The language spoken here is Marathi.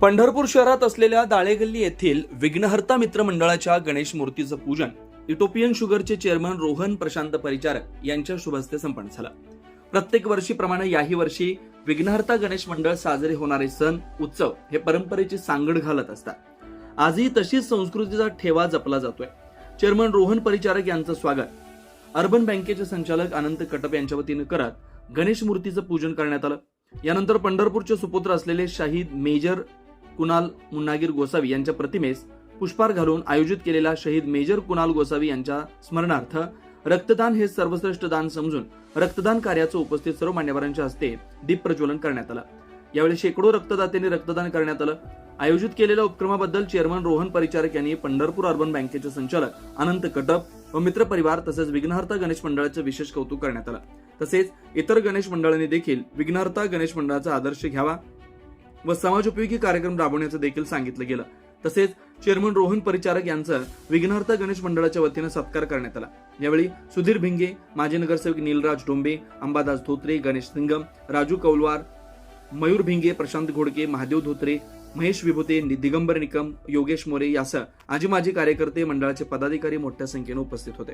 पंढरपूर शहरात असलेल्या दाळेगल्ली येथील विघ्नहर्ता मित्र मंडळाच्या गणेश मूर्तीचं पूजन इटोपियन शुगरचे चेअरमन रोहन प्रशांत परिचारक यांच्या शुभस्ते संपन्न झालं. प्रत्येक वर्षीप्रमाणे याही वर्षी विघ्नहर्ता गणेश मंडळ साजरे होणारे सण उत्सव हे परंपरेची सांगड घालत असतात. आजही तशीच संस्कृतीचा ठेवा जपला जातोय. चेअरमन रोहन परिचारक यांचं स्वागत. अर्बन बँकेचे संचालक अनंत कटप यांच्या वतीनं करत गणेश मूर्तीचं पूजन करण्यात आलं. यानंतर पंढरपूरचे सुपुत्र असलेले शाहीद मेजर कुणाल मुन्नागीर गोसावी यांच्या प्रतिमेस पुष्पार घालून आयोजित केलेला शहीद मेजर कुणाल गोसावी यांच्या स्मरणार्थ रक्तदान हे सर्वश्रेष्ठ दान समजून रक्तदान कार्याचं उपस्थित सर्व मान्यवरांच्या हस्ते दीप प्रज्वलन करण्यात आलं. यावेळी शेकडो रक्तदात्यांनी रक्तदान करण्यात आलं. आयोजित केलेल्या उपक्रमाबद्दल चेअरमन रोहन परिचारक यांनी पंढरपूर अर्बन बँकेचे संचालक अनंत कटप व मित्र परिवार तसेच विघ्नहर्ता गणेश मंडळाचे विशेष कौतुक करण्यात आलं. तसेच इतर गणेश मंडळांनी देखील विघ्नहर्ता गणेश मंडळाचा आदर्श घ्यावा. व समाजोपयोगी कार्यक्रम राबवण्याचं देखील सांगितलं गेलं. तसेच चेअरमन रोहन परिचारक यांचा विघ्नहर्ता गणेश मंडळाच्या वतीनं सत्कार करण्यात आला. यावेळी सुधीर भिंगे माजी नगरसेवक नीलराज डोंबे अंबादास धोत्रे गणेश सिंगम राजू कौलवार मयूर भिंगे प्रशांत घोडके महादेव धोत्रे महेश विभूते दिगंबर निकम योगेश मोरे यासह आजी माजी कार्यकर्ते मंडळाचे पदाधिकारी मोठ्या संख्येने उपस्थित होते.